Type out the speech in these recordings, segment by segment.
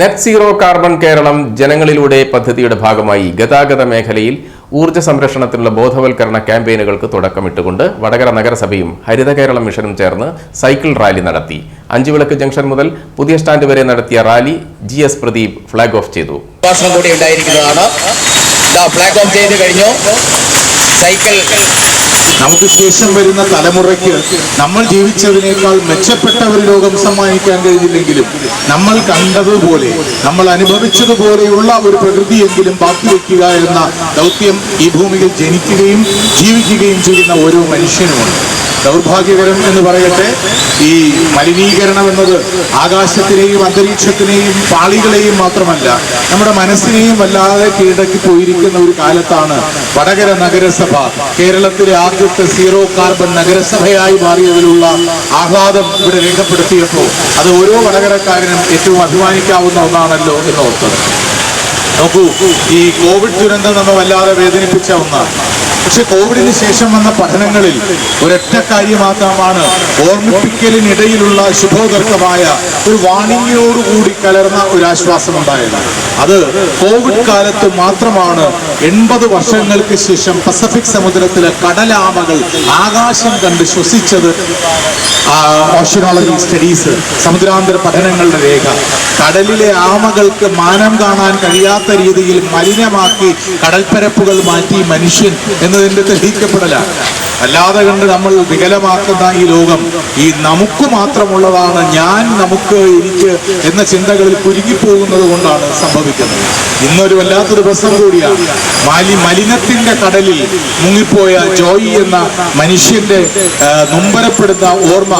Net zero carbon Keralam ജനങ്ങളിലൂടെ പദ്ധതിയുടെ ഭാഗമായി ഗതാഗത മേഖലയിൽ ഊർജ സംരക്ഷണത്തിനുള്ള ബോധവൽക്കരണ ക്യാമ്പയിനുകൾക്ക് തുടക്കമിട്ടുകൊണ്ട് വടകര നഗരസഭയും ഹരിത കേരളം മിഷനും ചേർന്ന് സൈക്കിൾ റാലി നടത്തി. അഞ്ചുവിളക്ക് ജംഗ്ഷൻ മുതൽ പുതിയ സ്റ്റാൻഡ് വരെ നടത്തിയ rally G S Pradeep flag off ചെയ്തു. കൂടി ഉണ്ടായിരിക്കുന്നതാണ്. ഫ്ളാഗ് ഓഫ് ചെയ്ത് കഴിഞ്ഞു. സൈക്കിൾ നമുക്ക് ശേഷം വരുന്ന തലമുറയ്ക്ക് നമ്മൾ ജീവിച്ചതിനേക്കാൾ മെച്ചപ്പെട്ട ഒരു ലോകം സമ്മാനിക്കാൻ കഴിഞ്ഞില്ലെങ്കിലും നമ്മൾ കണ്ടതുപോലെ നമ്മൾ അനുഭവിച്ചതുപോലെയുള്ള ഒരു പ്രകൃതിയെങ്കിലും ബാക്കി വയ്ക്കുക എന്ന ദൗത്യം ഈ ഭൂമിയിൽ ജനിക്കുകയും ജീവിക്കുകയും ചെയ്യുന്ന ഓരോ മനുഷ്യനുമുണ്ട് ദൗർഭാഗ്യകരം എന്ന് പറയട്ടെ ഈ മലിനീകരണം എന്നത് ആകാശത്തിനെയും അന്തരീക്ഷത്തിനെയും പാളികളെയും മാത്രമല്ല നമ്മുടെ മനസ്സിനെയും വല്ലാതെ കീഴടക്കി പോയിരിക്കുന്ന ഒരു കാലത്താണ് വടകര നഗരസഭ. കേരളത്തിലെ ആദ്യത്തെ സീറോ കാർബൺ നഗരസഭയായി മാറിയതിലുള്ള ആഹ്ലാദം ഇവിടെ രേഖപ്പെടുത്തിയപ്പോൾ അത് ഓരോ വടകരക്കാരനും ഏറ്റവും അഭിമാനിക്കാവുന്ന ഒന്നാണല്ലോ എന്ന് ഓർത്തത്. നോക്കൂ ഈ കോവിഡ് ദുരന്തം നമ്മൾ വല്ലാതെ വേദനിപ്പിച്ച ഒന്നാണ്. പക്ഷെ കോവിഡിന് ശേഷം വന്ന പഠനങ്ങളിൽ ഒരൊറ്റ കാര്യം മാത്രമാണ് ഓർമ്മിപ്പിക്കലിനിടയിലുള്ള ശുഭോദർക്കമായ ഒരു വാണിംഗിയോടുകൂടി കലർന്ന ഒരു ആശ്വാസം ഉണ്ടായത് അത് കോവിഡ് കാലത്ത് മാത്രമാണ് എൺപത് വർഷങ്ങൾക്ക് ശേഷം പസഫിക് സമുദ്രത്തിലെ കടലാമകൾ ആകാശം കണ്ട് ശ്വസിച്ചത്. ഓഷ്യനോളജി സ്റ്റഡീസ് സമുദ്രാന്തര പഠനങ്ങളുടെ രേഖ. കടലിലെ ആമകൾക്ക് മാനം കാണാൻ കഴിയാത്ത രീതിയിൽ മലിനമാക്കി കടൽപ്പരപ്പുകൾ മാറ്റി മനുഷ്യൻ എന്നതിന്റെ തെളിയിക്കപ്പെടലാണ് അല്ലാതെ കണ്ട് നമ്മൾ വികലമാക്കുന്ന ഈ ലോകം ഈ നമുക്ക് മാത്രമുള്ളതാണ് ഞാൻ നമുക്ക് എനിക്ക് എന്ന ചിന്തകളിൽ കുരുങ്ങിപ്പോകുന്നത് കൊണ്ടാണ് സംഭവിക്കുന്നത്. ഇന്നൊരു വല്ലാത്തൊരു ദിവസം കൂടിയാണ് മാലി മലിനത്തിന്റെ കടലിൽ മുങ്ങിപ്പോയ ജോയി എന്ന മനുഷ്യന്റെ നൊമ്പരപ്പെടുന്ന ഓർമ്മ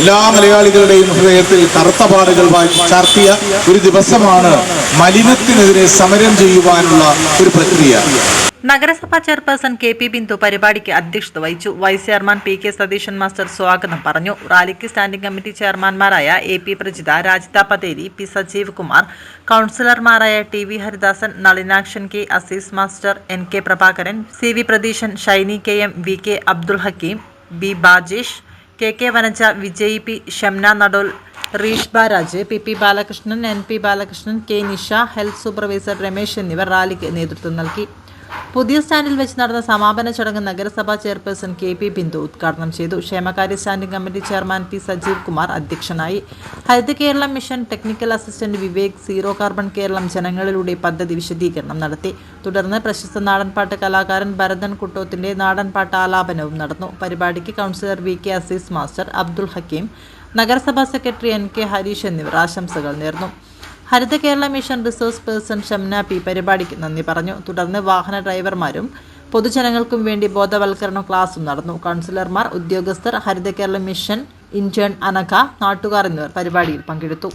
എല്ലാ മലയാളികളുടെയും ഹൃദയത്തിൽ കറുത്ത പാടുകൾ ചാർത്തിയ ഒരു ദിവസമാണ് മലിനത്തിനെതിരെ സമരം ചെയ്യുവാനുള്ള ഒരു പ്രക്രിയ. നഗരസഭാ ചെയർപേഴ്സൺ കെ പി ബിന്ദു പരിപാടിക്ക് അധ്യക്ഷത വഹിച്ചു. Vice chairman P K Satheesan master സ്വാഗതം പറഞ്ഞു. റാലിക്ക് standing committee ചെയർമാൻമാരായ A P Prajitha Rajitha Pateri P Sajeev Kumar കൗൺസിലർമാരായ T V Haridasan Nalinakshan K Azeez master N K Prabhakaran C V Pratheesan Shiny K M V K Abdul Hakeem B Bajesh K K Vanaja Vijay P Shamna നടോൽ റീഷ് ബാരാജ് P P Balakrishnan N P Balakrishnan K Nisha health supervisor Ramesh എന്നിവർ റാലിക്ക് നേതൃത്വം നൽകി. പുതിയ സ്റ്റാൻഡിൽ വെച്ച് നടന്ന സമാപന ചടങ്ങ് നഗരസഭാ ചെയർപേഴ്സൺ കെ പി ബിന്ദു ഉദ്ഘാടനം ചെയ്തു. ക്ഷേമകാര്യ standing committee chairman P Sajeev Kumar അധ്യക്ഷനായി. Haritha Keralam mission technical assistant Vivek zero carbon Keralam ജനങ്ങളിലൂടെ പദ്ധതി വിശദീകരണം നടത്തി. തുടർന്ന് പ്രശസ്ത നാടൻപാട്ട് കലാകാരൻ ഭരതൻ കുട്ടോത്തിന്റെ നാടൻപാട്ട് ആലാപനവും നടന്നു. പരിപാടിക്ക് councillor V K Azeez master Abdul Hakeem നഗരസഭാ സെക്രട്ടറി എൻ കെ ഹരീഷ് എന്നിവർ ആശംസകൾ നേർന്നു. Haritha Kerala mission resource person Shamna P പരിപാടിക്ക് നന്ദി പറഞ്ഞു. തുടർന്ന് വാഹന ഡ്രൈവർമാരും പൊതുജനങ്ങൾക്കും വേണ്ടി ബോധവൽക്കരണ ക്ലാസും നടന്നു. കൗൺസിലർമാർ ഉദ്യോഗസ്ഥർ ഹരിത കേരള മിഷൻ ഇന്റേൺ അനഘ നാട്ടുകാർ എന്നിവർ പരിപാടിയിൽ പങ്കെടുത്തു.